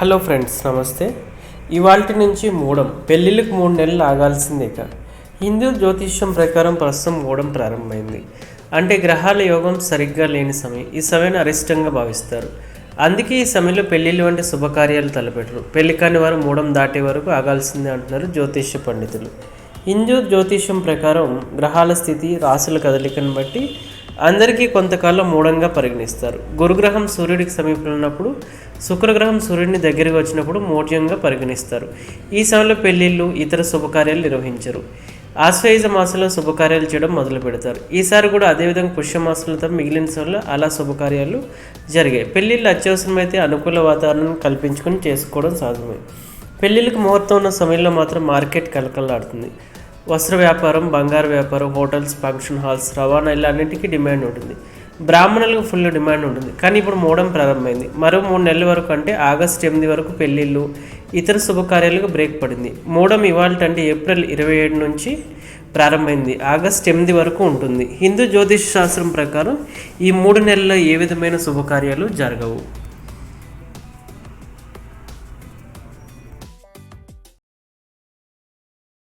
Hello friends నమస్తే. ఇవాళ నుంచి మూడం పెళ్ళిళ్ళకి మూడు నెలలు ఆగాల్సిందే ఇక. హిందూ జ్యోతిష్యం ప్రకారం ప్రస్తుతం మూడం ప్రారంభమైంది. అంటే గ్రహాల యోగం సరిగ్గా లేని సమయం ఈ సమయాన్ని అరిష్టంగా భావిస్తారు. అందుకే ఈ సమయంలో పెళ్ళిళ్ళు వంటి శుభకార్యాలు తలపెట్టరు. పెళ్ళి కాని వారు మూడం దాటే వరకు ఆగాల్సిందే అంటున్నారు జ్యోతిష్య పండితులు. హిందూ జ్యోతిష్యం ప్రకారం గ్రహాల స్థితి రాసుల కదలికను బట్టి అందరికీ కొంతకాలం మూఢంగా పరిగణిస్తారు. గురుగ్రహం సూర్యుడికి సమీపంలో ఉన్నప్పుడు శుక్రగ్రహం సూర్యుడిని దగ్గరికి వచ్చినప్పుడు మూఢ్యంగా పరిగణిస్తారు. ఈ సమయంలో పెళ్ళిళ్ళు ఇతర శుభకార్యాలు నిర్వహించరు. ఆశ్వయుజ మాసంలో శుభకార్యాలు చేయడం మొదలు పెడతారు. ఈసారి కూడా అదేవిధంగా పుష్యమాసంలో మిగిలిన సమయంలో అలా శుభకార్యాలు జరిగాయి. పెళ్ళిళ్ళు అత్యవసరమైతే అనుకూల వాతావరణం కల్పించుకొని చేసుకోవడం సాధ్యమే. పెళ్ళిళ్ళకి ముహూర్తం ఉన్న సమయంలో మాత్రం మార్కెట్ కలకలాడుతుంది వస్త్ర వ్యాపారం బంగారు వ్యాపారం హోటల్స్ ఫంక్షన్ హాల్స్ రవాణా ఇలా అన్నింటికీ డిమాండ్ ఉంటుంది. బ్రాహ్మణులకు ఫుల్ డిమాండ్ ఉంటుంది. కానీ ఇప్పుడు మూడం ప్రారంభమైంది. మరో మూడు నెలల వరకు అంటే ఆగస్ట్ ఎనిమిది వరకు పెళ్ళిళ్ళు ఇతర శుభకార్యాలకు బ్రేక్ పడింది. మూడం ఇవాళ అంటే ఏప్రిల్ ఇరవై ఏడు నుంచి ప్రారంభమైంది. ఆగస్ట్ ఎనిమిది వరకు ఉంటుంది. హిందూ జ్యోతిష్ శాస్త్రం ప్రకారం ఈ మూడు నెలల్లో ఏ విధమైన శుభకార్యాలు జరగవు.